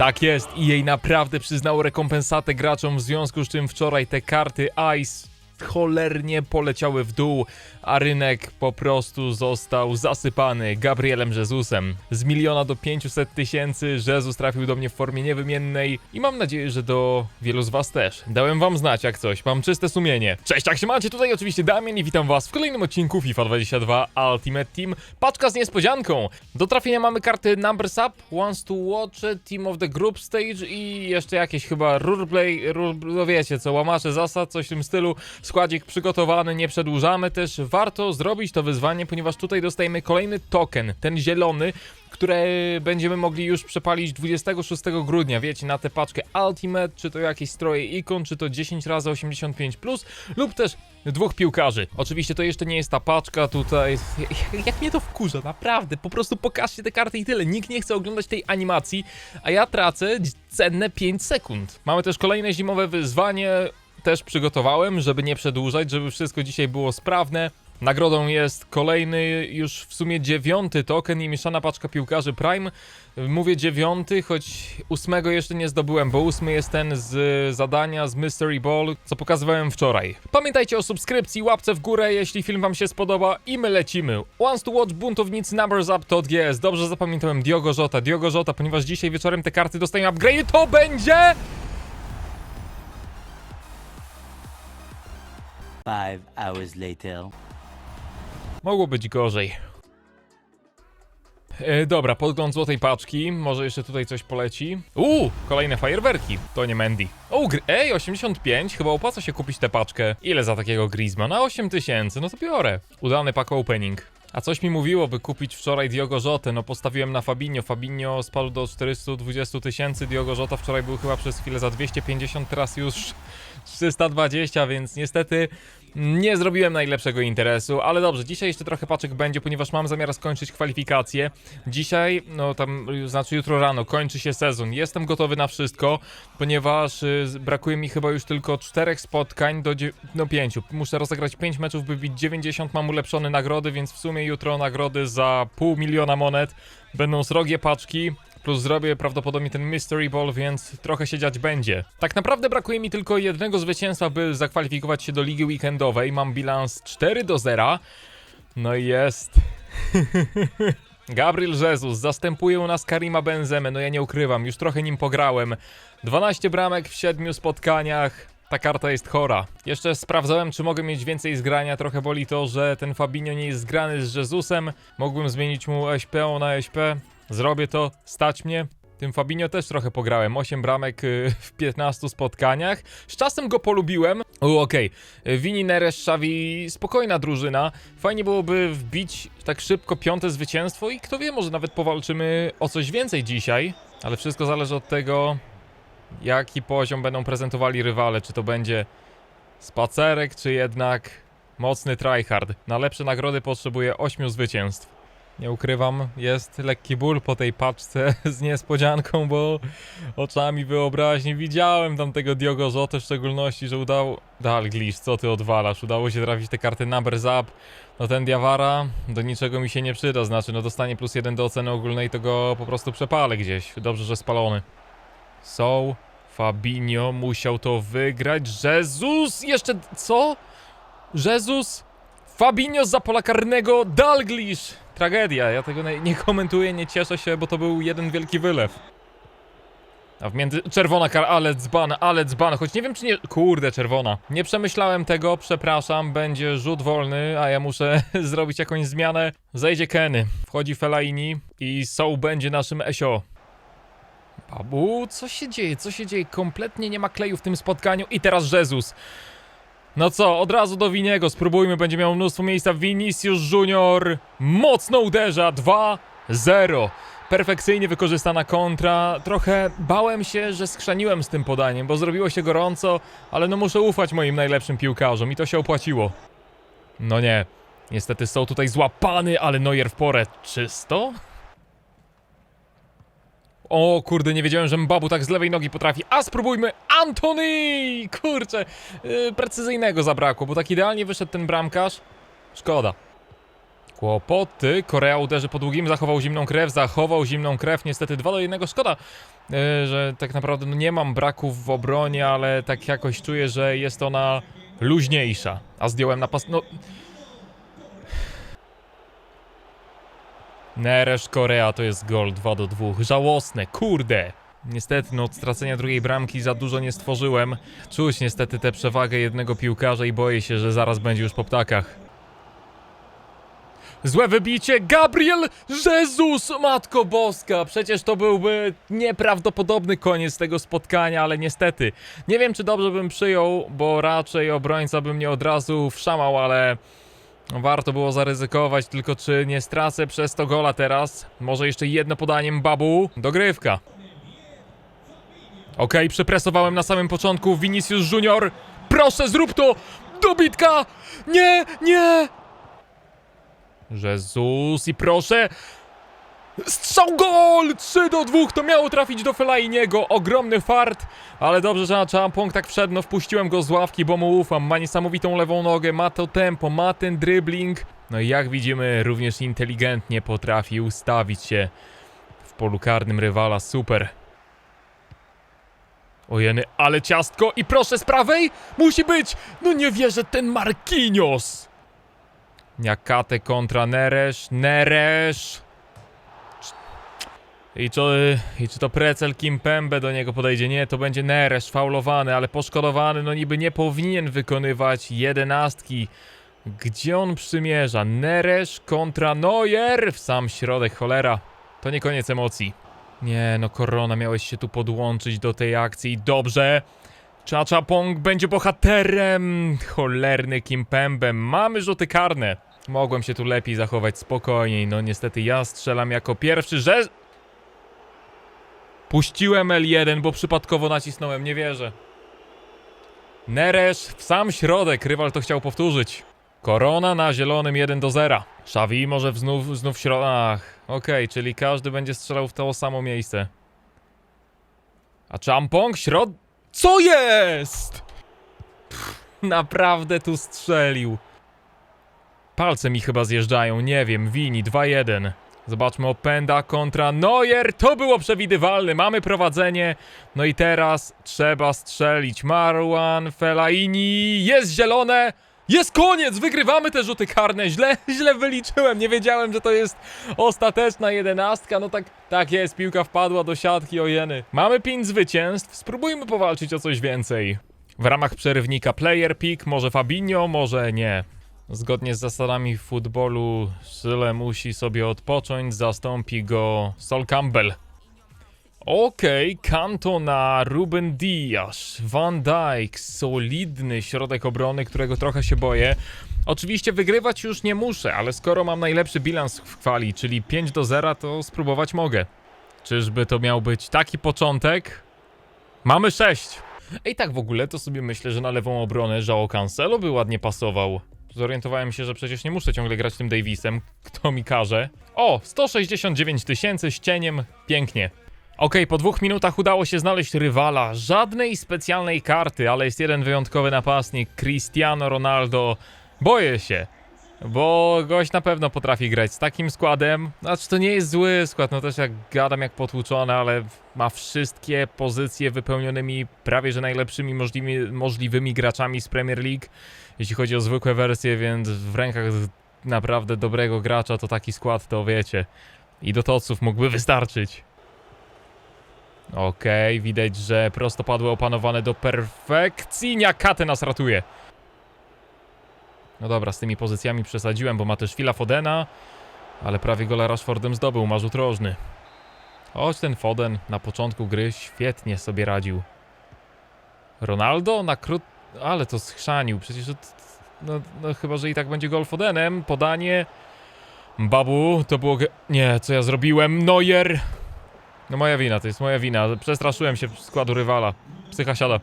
Tak jest, i jej naprawdę przyznało rekompensatę graczom, w związku z czym wczoraj te karty Ice cholernie poleciały w dół, a rynek po prostu został zasypany Gabrielem Jezusem. Z miliona do 500 tysięcy Jezus trafił do mnie w formie niewymiennej i mam nadzieję, że do wielu z was też. Dałem wam znać jak coś, mam czyste sumienie. Cześć, jak się macie? Tutaj oczywiście Damian i witam was w kolejnym odcinku FIFA 22 Ultimate Team. Paczka z niespodzianką. Do trafienia mamy karty Numbers Up, Wants to Watch, Team of the Group Stage i jeszcze jakieś chyba Ruleplay, rule, no wiecie co, łamacze zasad, coś w tym stylu. Składzik przygotowany, nie przedłużamy też. Warto zrobić to wyzwanie, ponieważ tutaj dostajemy kolejny token, ten zielony, które będziemy mogli już przepalić 26 grudnia, wiecie, na tę paczkę Ultimate, czy to jakieś stroje ikon, czy to 10 razy 85 plus, lub też dwóch piłkarzy. Oczywiście to jeszcze nie jest ta paczka tutaj. Jak mnie to wkurza, naprawdę. Po prostu pokażcie te karty i tyle. Nikt nie chce oglądać tej animacji, a ja tracę cenne 5 sekund. Mamy też kolejne zimowe wyzwanie. Też przygotowałem, żeby nie przedłużać, żeby wszystko dzisiaj było sprawne. Nagrodą jest kolejny, już w sumie dziewiąty token i mieszana paczka piłkarzy Prime. Mówię dziewiąty, choć ósmego jeszcze nie zdobyłem, bo ósmy jest ten z zadania z Mystery Ball, co pokazywałem wczoraj. Pamiętajcie o subskrypcji, łapce w górę, jeśli film wam się spodoba i my lecimy. Once to watch buntownicy Numbers Up to GS. Dobrze zapamiętałem Diogo Jota, Diogo Jota, ponieważ dzisiaj wieczorem te karty dostają upgrade, to będzie... Five hours later. Mogło być gorzej. E, dobra, podgląd złotej paczki. Może jeszcze tutaj coś poleci. Uuu, kolejne fajerwerki. To nie Mandy. O, gr- ej, 85. Chyba opłaca się kupić tę paczkę. Ile za takiego Griezmana? 8000. No to biorę. Udany pack opening. A coś mi mówiło, by kupić wczoraj Diogo Jotę. No postawiłem na Fabinho. Fabinho spadł do 420 tysięcy. Diogo Jota wczoraj był chyba przez chwilę za 250, teraz już 320, więc niestety nie zrobiłem najlepszego interesu, ale dobrze, dzisiaj jeszcze trochę paczek będzie, ponieważ mam zamiar skończyć kwalifikacje. Dzisiaj, no tam, znaczy jutro rano kończy się sezon. Jestem gotowy na wszystko, ponieważ y, brakuje mi chyba już tylko czterech spotkań do no pięciu. Muszę rozegrać 5 meczów, by bić 90, mam ulepszone nagrody, więc w sumie jutro nagrody za pół miliona monet. Będą srogie paczki, Plus zrobię prawdopodobnie ten Mystery Ball, więc trochę się dziać będzie. Tak naprawdę brakuje mi tylko jednego zwycięstwa, by zakwalifikować się do ligi weekendowej. Mam bilans 4 do 0. No i jest. Gabriel Jesus zastępuje u nas Karima Benzemę. No ja nie ukrywam, już trochę nim pograłem. 12 bramek w 7 spotkaniach. Ta karta jest chora. Jeszcze sprawdzałem, czy mogę mieć więcej zgrania. Trochę boli to, że ten Fabinho nie jest zgrany z Jezusem. Mógłbym zmienić mu SP na SP. Zrobię to, stać mnie. Tym Fabinho też trochę pograłem. 8 bramek y, w 15 spotkaniach. Z czasem go polubiłem. Okej. Okay. Vini Neres, spokojna drużyna. Fajnie byłoby wbić tak szybko piąte zwycięstwo i kto wie, może nawet powalczymy o coś więcej dzisiaj. Ale wszystko zależy od tego, jaki poziom będą prezentowali rywale. Czy to będzie spacerek, czy jednak mocny tryhard. Na lepsze nagrody potrzebuję 8 zwycięstw. Nie ukrywam, jest lekki ból po tej paczce z niespodzianką, bo oczami wyobraźni widziałem tam tego Diogo Jota, w szczególności, że udało... Dalglish, co ty odwalasz? Udało się trafić te karty Numbers Up. No ten Diawara do niczego mi się nie przyda, znaczy no dostanie plus jeden do oceny ogólnej, to go po prostu przepalę gdzieś. Dobrze, że spalony. So, Fabinho musiał to wygrać. Jezus! Jeszcze co? Jezus! Fabinho z pola karnego, Dalglish! Tragedia, ja tego nie, komentuję, nie cieszę się, bo to był jeden wielki wylew. A w między... Czerwona kar, ale dzban, ale dzban, choć nie wiem czy nie... Kurde, czerwona. Nie przemyślałem tego, przepraszam, będzie rzut wolny, a ja muszę zrobić jakąś zmianę. Zejdzie Kenny, wchodzi Fellaini i So będzie naszym Esio. Babu, co się dzieje, co się dzieje? Kompletnie nie ma kleju w tym spotkaniu i teraz Jezus. No co, od razu do Winiego, spróbujmy, będzie miał mnóstwo miejsca. Vinicius Junior mocno uderza, 2-0. Perfekcyjnie wykorzystana kontra. Trochę bałem się, że skrzaniłem z tym podaniem, bo zrobiło się gorąco, ale no muszę ufać moim najlepszym piłkarzom i to się opłaciło. No nie, niestety są tutaj złapany, ale Neuer w porę. Czysto? O kurde, nie wiedziałem, że Mbabu tak z lewej nogi potrafi. A spróbujmy Antony! Kurczę, yy, precyzyjnego zabrakło, bo tak idealnie wyszedł ten bramkarz. Szkoda. Kłopoty. Korea uderzy po długim, zachował zimną krew, zachował zimną krew. Niestety 2 do 1. Szkoda, e, że tak naprawdę no nie mam braków w obronie, ale tak jakoś czuję, że jest ona luźniejsza. A zdjąłem napas... No... Neresz Korea to jest gol 2 do 2. Żałosne, kurde. Niestety, no od stracenia drugiej bramki za dużo nie stworzyłem. Czuć niestety tę przewagę jednego piłkarza i boję się, że zaraz będzie już po ptakach. Złe wybicie, Gabriel Jezus, Matko Boska, przecież to byłby nieprawdopodobny koniec tego spotkania, ale niestety, nie wiem czy dobrze bym przyjął, bo raczej obrońca by mnie od razu wszamał, ale warto było zaryzykować, tylko czy nie stracę przez to gola teraz? Może jeszcze jedno podaniem Babu, dogrywka. Okej, przepresowałem na samym początku, Vinicius Junior, proszę zrób to, dobitka, nie, nie, Jezus i proszę. Strzał gol! 3 do 2 to miało trafić do Fellainiego. Ogromny fart, ale dobrze, że na Champong tak wszedł. No wpuściłem go z ławki, bo mu ufam. Ma niesamowitą lewą nogę, ma to tempo, ma ten dribbling. No i jak widzimy, również inteligentnie potrafi ustawić się w polu karnym rywala. Super. Ojeny, ale ciastko i proszę z prawej! Musi być! No nie wierzę, ten Marquinhos! Niakate kontra Neresz, Neresz. I czy, I czy to Precel Kimpembe do niego podejdzie? Nie, to będzie Neresz, faulowany, ale poszkodowany, no niby nie powinien wykonywać jedenastki. Gdzie on przymierza? Neresz kontra Neuer w sam środek, cholera. To nie koniec emocji. Nie, no Korona, miałeś się tu podłączyć do tej akcji. Dobrze. Chacha Pong będzie bohaterem. Cholerny Kimpembe. Mamy rzuty karne. Mogłem się tu lepiej zachować spokojniej. No niestety ja strzelam jako pierwszy, że... Puściłem L1, bo przypadkowo nacisnąłem, nie wierzę. Neresz w sam środek, rywal to chciał powtórzyć. Korona na zielonym 1 do 0. Xavi może znów, znów w środek. Ach, okej, czyli każdy będzie strzelał w to samo miejsce. A Champong środ... Co jest? Pff, naprawdę tu strzelił. Palce mi chyba zjeżdżają, nie wiem, Wini 2-1. Zobaczmy Openda kontra Neuer, to było przewidywalne, mamy prowadzenie. No i teraz trzeba strzelić. Marwan, Fellaini, jest zielone! Jest koniec! Wygrywamy te rzuty karne. Źle, źle wyliczyłem. Nie wiedziałem, że to jest ostateczna jedenastka. No tak, tak jest. Piłka wpadła do siatki ojeny. Mamy pięć zwycięstw. Spróbujmy powalczyć o coś więcej. W ramach przerywnika player pick, może Fabinho, może nie. Zgodnie z zasadami futbolu Syle musi sobie odpocząć, zastąpi go Sol Campbell. Okej, Cantona, Ruben Diaz, Van Dijk, solidny środek obrony, którego trochę się boję. Oczywiście wygrywać już nie muszę, ale skoro mam najlepszy bilans w kwali, czyli 5 do 0, to spróbować mogę. Czyżby to miał być taki początek? Mamy 6. Ej, tak w ogóle to sobie myślę, że na lewą obronę Żao Cancelo by ładnie pasował. Zorientowałem się, że przecież nie muszę ciągle grać tym Davisem. Kto mi każe? O, 169 tysięcy z cieniem. Pięknie. Okej, po dwóch minutach udało się znaleźć rywala. Żadnej specjalnej karty, ale jest jeden wyjątkowy napastnik. Cristiano Ronaldo. Boję się. Bo gość na pewno potrafi grać z takim składem. Znaczy, to nie jest zły skład, no też jak gadam jak potłuczony, ale ma wszystkie pozycje wypełnionymi prawie że najlepszymi możliwymi, możliwymi graczami z Premier League. Jeśli chodzi o zwykłe wersje, więc w rękach naprawdę dobrego gracza to taki skład to wiecie. I do toców mógłby wystarczyć. Okej, widać, że prostopadłe opanowane do perfekcji. Niakate nas ratuje. No dobra, z tymi pozycjami przesadziłem, bo ma też chwila Fodena, ale prawie gola Rashfordem zdobył, marzut rożny. Choć ten Foden na początku gry świetnie sobie radził. Ronaldo na krót... Ale to schrzanił, przecież... To, no, no chyba, że i tak będzie gol Fodenem, podanie... Babu, to było... Nie, co ja zrobiłem? Neuer! No moja wina, to jest moja wina. Przestraszyłem się składu rywala. Psycha siada.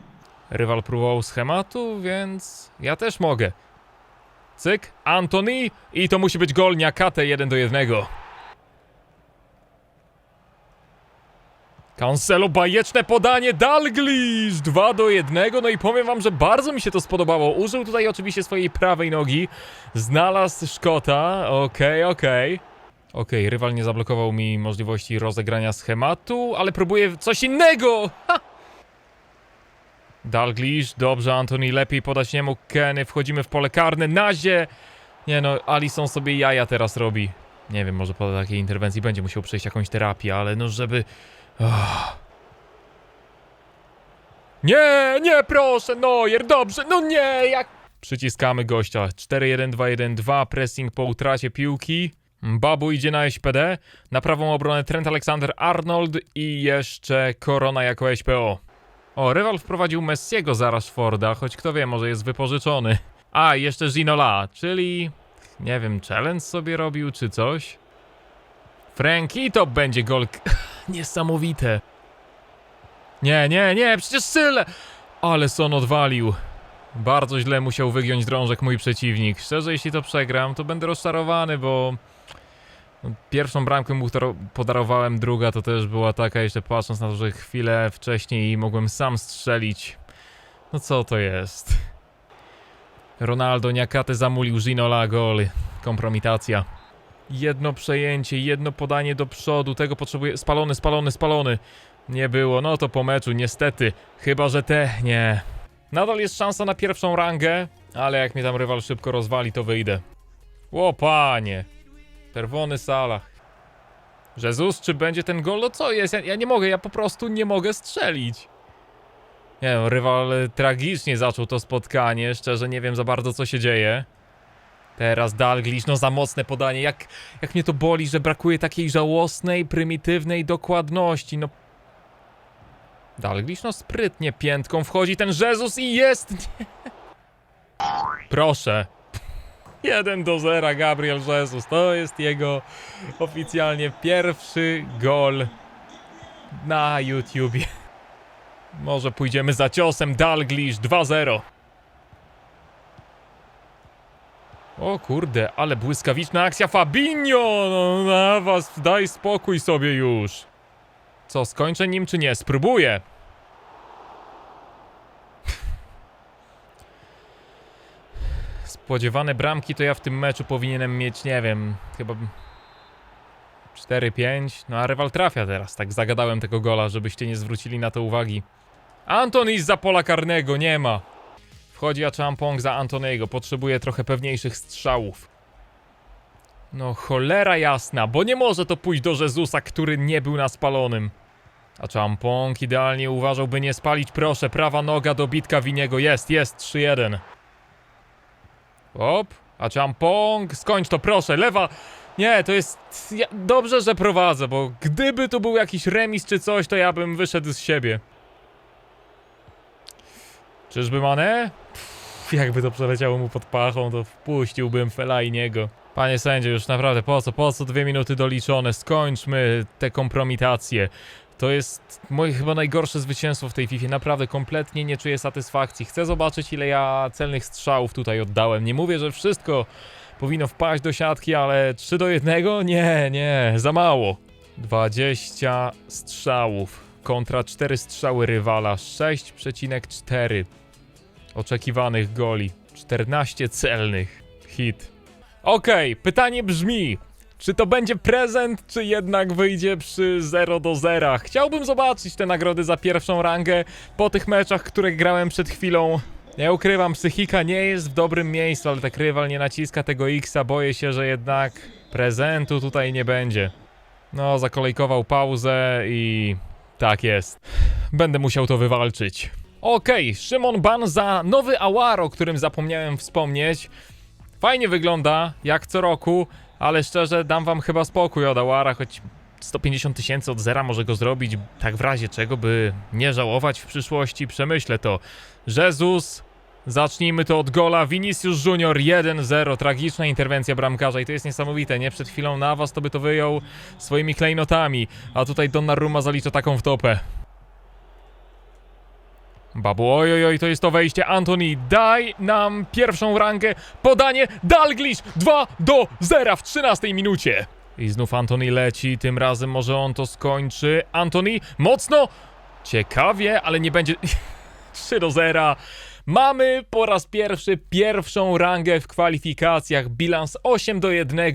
Rywal próbował schematu, więc ja też mogę. Cyk, Antony i to musi być gol Niakate 1 do 1. Cancelo, bajeczne podanie, Dalglish 2 do 1, no i powiem wam, że bardzo mi się to spodobało. Użył tutaj oczywiście swojej prawej nogi, znalazł Szkota, okej, okej. Okej, rywal nie zablokował mi możliwości rozegrania schematu, ale próbuję coś innego! Ha! Dalglish, dobrze, Antoni, lepiej podać nie mógł Kenny, wchodzimy w pole karne, Nazie! Nie no, Alison sobie jaja teraz robi. Nie wiem, może po takiej interwencji będzie musiał przejść jakąś terapię, ale no żeby... Nie, nie, proszę, Neuer, dobrze, no nie, jak... Przyciskamy gościa, 4-1-2-1-2, pressing po utracie piłki. Babu idzie na SPD, na prawą obronę Trent Alexander-Arnold i jeszcze Korona jako SPO. O, rywal wprowadził Messiego za Rashforda, choć kto wie, może jest wypożyczony. A, jeszcze Ginola, czyli... Nie wiem, challenge sobie robił, czy coś? Franki to będzie gol... Niesamowite. Nie, nie, nie, przecież Syle! Ale Son odwalił. Bardzo źle musiał wygiąć drążek mój przeciwnik. Szczerze, jeśli to przegram, to będę rozczarowany, bo... Pierwszą bramkę mu podarowałem, druga to też była taka, jeszcze patrząc na to, że chwilę wcześniej mogłem sam strzelić. No co to jest? Ronaldo Niakate zamulił Ginola gol. Kompromitacja. Jedno przejęcie, jedno podanie do przodu, tego potrzebuje... Spalony, spalony, spalony. Nie było, no to po meczu, niestety. Chyba, że te... nie. Nadal jest szansa na pierwszą rangę, ale jak mnie tam rywal szybko rozwali, to wyjdę. Ło, panie. Czerwony Salah. Jezus, czy będzie ten gol? No co jest? Ja, ja nie mogę, ja po prostu nie mogę strzelić. Nie wiem, rywal tragicznie zaczął to spotkanie, szczerze nie wiem za bardzo co się dzieje. Teraz Dalglish, no za mocne podanie, jak, jak mnie to boli, że brakuje takiej żałosnej, prymitywnej dokładności, no. Dalglish, no sprytnie piętką wchodzi ten Jezus i jest! Nie. Proszę. 1 do 0 Gabriel Jesus, to jest jego oficjalnie pierwszy gol na YouTubie. Może pójdziemy za ciosem Dalglish 2-0. O kurde, ale błyskawiczna akcja Fabinho! No na was, daj spokój sobie już. Co, skończę nim czy nie? Spróbuję. Spodziewane bramki to ja w tym meczu powinienem mieć, nie wiem, chyba 4-5. No a rywal trafia teraz, tak zagadałem tego gola, żebyście nie zwrócili na to uwagi. Antoni za pola karnego, nie ma. Wchodzi Achampong za Antoniego, potrzebuje trochę pewniejszych strzałów. No cholera jasna, bo nie może to pójść do Jezusa, który nie był na spalonym. Achampong idealnie uważał, by nie spalić, proszę, prawa noga do bitka Winiego, jest, jest, 3-1. Op, Achampong, skończ to proszę, lewa... Nie, to jest... Ja, dobrze, że prowadzę, bo gdyby tu był jakiś remis czy coś, to ja bym wyszedł z siebie. Czyżby Mane? Jakby to przeleciało mu pod pachą, to wpuściłbym Felajniego. Panie sędzio, już naprawdę po co, po co dwie minuty doliczone? Skończmy te kompromitacje. To jest moje chyba najgorsze zwycięstwo w tej FIFA. Naprawdę kompletnie nie czuję satysfakcji. Chcę zobaczyć, ile ja celnych strzałów tutaj oddałem. Nie mówię, że wszystko powinno wpaść do siatki, ale 3 do 1? Nie, nie, za mało. 20 strzałów kontra 4 strzały rywala. 6,4 oczekiwanych goli. 14 celnych. Hit. Okej, pytanie brzmi. Czy to będzie prezent, czy jednak wyjdzie przy 0 do 0? Chciałbym zobaczyć te nagrody za pierwszą rangę po tych meczach, które grałem przed chwilą. Nie ukrywam, psychika nie jest w dobrym miejscu, ale tak rywal nie naciska tego X-a. Boję się, że jednak prezentu tutaj nie będzie. No, zakolejkował pauzę i tak jest. Będę musiał to wywalczyć. Okej, Szymon Ban za nowy Awar, o którym zapomniałem wspomnieć. Fajnie wygląda, jak co roku, ale szczerze dam wam chyba spokój od Awara, choć 150 tysięcy od zera może go zrobić, tak w razie czego, by nie żałować w przyszłości, przemyślę to. Jezus, zacznijmy to od gola, Vinicius Junior 1-0, tragiczna interwencja bramkarza i to jest niesamowite, nie? Przed chwilą na was to by to wyjął swoimi klejnotami, a tutaj Donnarumma zalicza taką wtopę. Babu, oj, oj, oj, to jest to wejście. Antoni, daj nam pierwszą rangę. Podanie, Dalglish 2 do 0 w 13 minucie. I znów Antoni leci, tym razem może on to skończy. Antoni, mocno! Ciekawie, ale nie będzie... 3 do 0. Mamy po raz pierwszy pierwszą rangę w kwalifikacjach, bilans 8 do 1.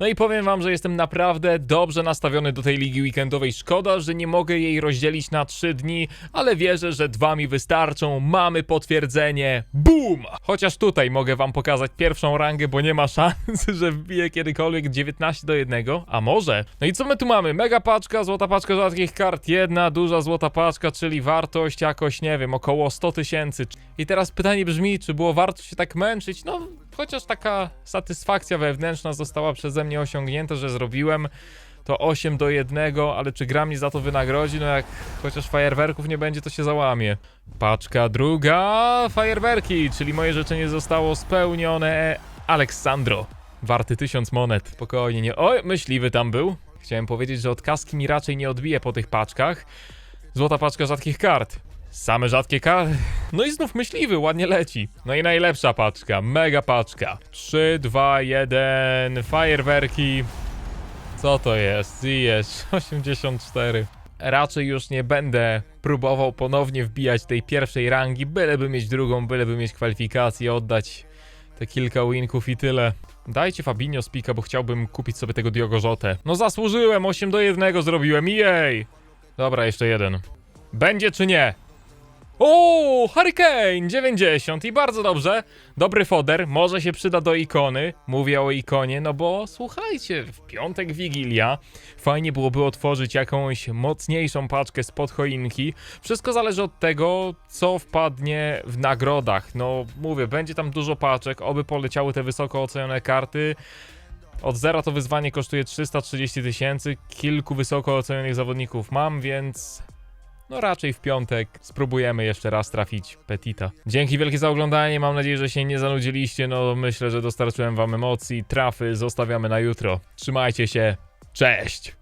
No i powiem wam, że jestem naprawdę dobrze nastawiony do tej ligi weekendowej. Szkoda, że nie mogę jej rozdzielić na 3 dni, ale wierzę, że dwa mi wystarczą. Mamy potwierdzenie. Boom! Chociaż tutaj mogę wam pokazać pierwszą rangę, bo nie ma szans, że wbiję kiedykolwiek 19 do 1. A może? No i co my tu mamy? Mega paczka, złota paczka rzadkich kart, jedna duża złota paczka, czyli wartość jakoś, nie wiem, około 100 tysięcy. I teraz pytanie brzmi, czy było warto się tak męczyć? No, chociaż taka satysfakcja wewnętrzna została przeze mnie osiągnięta, że zrobiłem to 8 do 1, ale czy gra mnie za to wynagrodzi? No jak chociaż fajerwerków nie będzie, to się załamie. Paczka druga, fajerwerki, czyli moje życzenie zostało spełnione. Aleksandro, warty 1000 monet, spokojnie, nie... Oj, myśliwy tam był. Chciałem powiedzieć, że od kaski mi raczej nie odbije po tych paczkach. Złota paczka rzadkich kart. Same rzadkie karty. No i znów myśliwy, ładnie leci. No i najlepsza paczka, mega paczka. 3, 2, 1, fajerwerki. Co to jest? Ziyech 84. Raczej już nie będę próbował ponownie wbijać tej pierwszej rangi, byleby mieć drugą, byleby mieć kwalifikację, oddać te kilka winków i tyle. Dajcie Fabinho spika, bo chciałbym kupić sobie tego Diogo Jotę. No zasłużyłem, 8 do 1 zrobiłem, jej! Dobra, jeszcze jeden. Będzie czy nie? O, Hurricane 90 i bardzo dobrze. Dobry foder, może się przyda do ikony. Mówię o ikonie, no bo słuchajcie, w piątek Wigilia fajnie byłoby otworzyć jakąś mocniejszą paczkę spod choinki. Wszystko zależy od tego, co wpadnie w nagrodach. No mówię, będzie tam dużo paczek, oby poleciały te wysoko ocenione karty. Od zera to wyzwanie kosztuje 330 tysięcy. Kilku wysoko ocenionych zawodników mam, więc no raczej w piątek spróbujemy jeszcze raz trafić Petita. Dzięki wielkie za oglądanie, mam nadzieję, że się nie zanudziliście, no myślę, że dostarczyłem wam emocji, trafy, zostawiamy na jutro. Trzymajcie się, cześć!